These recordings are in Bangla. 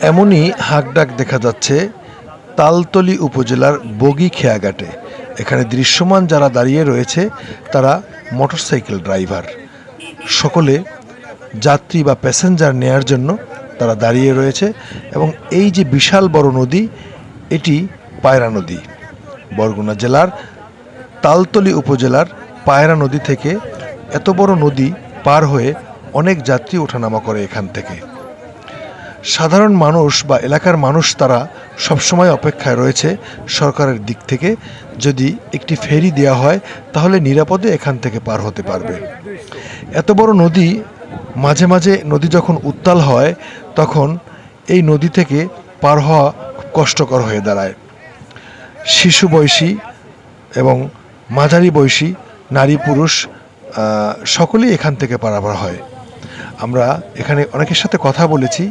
এমনই হাঁকডাক দেখা যাচ্ছে তালতলি উপজেলার বগি খেয়াঘাটে। এখানে দৃশ্যমান যারা দাঁড়িয়ে রয়েছে, তারা মোটরসাইকেল ড্রাইভার। সকলে যাত্রী বা প্যাসেঞ্জার নেয়ার জন্য তারা দাঁড়িয়ে রয়েছে এবং এই যে বিশাল বড় নদী, এটি পায়রা নদী। বরগুনা জেলার তালতলি উপজেলার পায়রা নদী থেকে এত বড় নদী পার হয়ে অনেক যাত্রী ওঠানামা করে এখান থেকে। সাধারণ মানুষ বা এলাকার মানুষ তারা সবসময় অপেক্ষায় রয়েছে সরকারের দিক থেকে। যদি একটি ফেরি দেওয়া হয়, তাহলে নিরাপদে এখান থেকে পার হতে পারবে। এত বড় নদী, মাঝে মাঝে নদী যখন উত্তাল হয়, তখন এই নদী থেকে পার হওয়া খুব কষ্টকর হয়ে দাঁড়ায়। শিশু বয়সী এবং মাঝারি বয়সী নারী পুরুষ সকলেই এখান থেকে পারাপার হয়। আমরা এখানে অনেকের সাথে কথা বলেছি।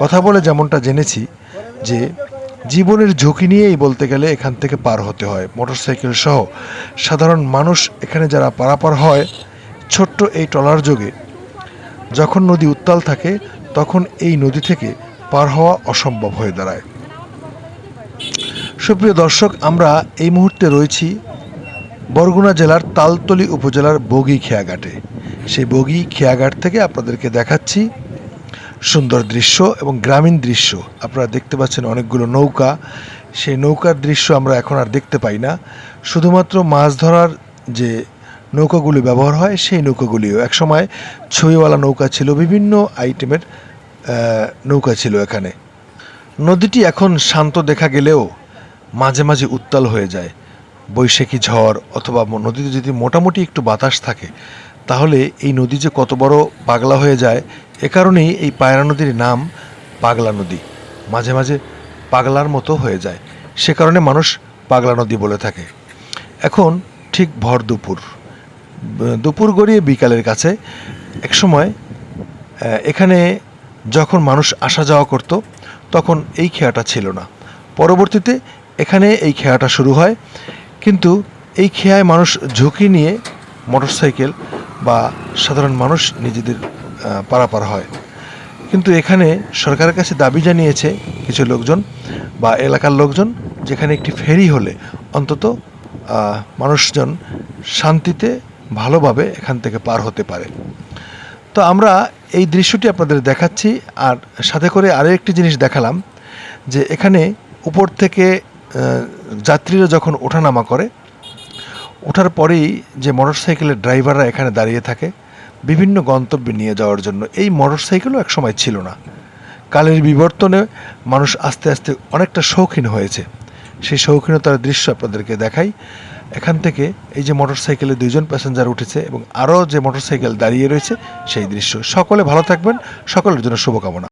কথা বলে যেমনটা জেনেছি যে জীবনের ঝুঁকি নিয়েই বলতে গেলে এখান থেকে পার হতে হয়। মোটরসাইকেল সহ সাধারণ মানুষ এখানে যারা পারাপার হয়, ছোট্ট এই ট্রলার যোগে, যখন নদী উত্তাল থাকে, তখন এই নদী থেকে পার হওয়া অসম্ভব হয়ে দাঁড়ায়। সুপ্রিয় দর্শক, আমরা এই মুহূর্তে রয়েছি বরগুনা জেলার তালতলি উপজেলার বগি খেয়াঘাটে সেই বগি খেয়াঘাট থেকে আপনাদেরকে দেখাচ্ছি। সুন্দর দৃশ্য এবং গ্রামীণ দৃশ্য। আপনারা দেখতে পাচ্ছেন অনেকগুলো নৌকা। সেই নৌকার দৃশ্য আমরা এখন আর দেখতে পাই না। শুধুমাত্র মাছ ধরার যে নৌকাগুলি ব্যবহার হয়, সেই নৌকাগুলিও। একসময় ছবিওয়ালা নৌকা ছিল, বিভিন্ন আইটেমের নৌকা ছিল এখানে। নদীটি এখন শান্ত দেখা গেলেও মাঝে মাঝে উত্তাল হয়ে যায়। বৈশাখী ঝড় অথবা নদীতে যদি মোটামুটি একটু বাতাস থাকে তাহলে এই নদী যে কত বড় পাগলা হয়ে যায় এ কারণেই এই পায়রা নদীর নাম পাগলা নদী। মাঝে মাঝে পাগলার মতো হয়ে যায়। সে কারণে মানুষ পাগলা নদী বলে থাকে। এখন ঠিক ভর দুপুর। দুপুর গড়িয়ে বিকালের কাছে একসময় আহ, এখানে যখন মানুষ আসা যাওয়া করত তখন এই খেয়াটা ছিল না। পরবর্তীতে এখানে এই খেয়াটা শুরু হয়। কিন্তু এই খেয়ায় মানুষ ঝুঁকি নিয়ে মোটরসাইকেল বা সাধারণ মানুষ নিজেদের পারাপার হয়। কিন্তু এখানে সরকারের কাছে দাবি জানিয়েছে কিছু লোকজন বা এলাকার লোকজন, যেখানে একটি ফেরি হলে অন্তত মানুষজন শান্তিতে, ভালোভাবে এখান থেকে পার হতে পারে। তো আমরা এই দৃশ্যটি আপনাদের দেখাচ্ছি, আর সাথে করে আরও একটি জিনিস দেখালাম যে এখানে উপর থেকে যাত্রীরা যখন ওঠানামা করে ওঠার পরেই যে মোটরসাইকেলের ড্রাইভাররা এখানে দাঁড়িয়ে থাকে, বিভিন্ন গন্তব্যে নিয়ে যাওয়ার জন্য, এই মোটরসাইকেলও এক সময় ছিল না। কালের বিবর্তনে মানুষ আস্তে আস্তে অনেকটা শৌখিন হয়েছে। সেই শৌখিনতার দৃশ্য আপনাদেরকে দেখাই। এখান থেকে এই যে মোটরসাইকেলে দুইজন প্যাসেঞ্জার উঠেছে এবং আরও যে মোটরসাইকেল দাঁড়িয়ে রয়েছে, সেই দৃশ্য। সকলে ভালো থাকবেন, সকলের জন্য শুভকামনা।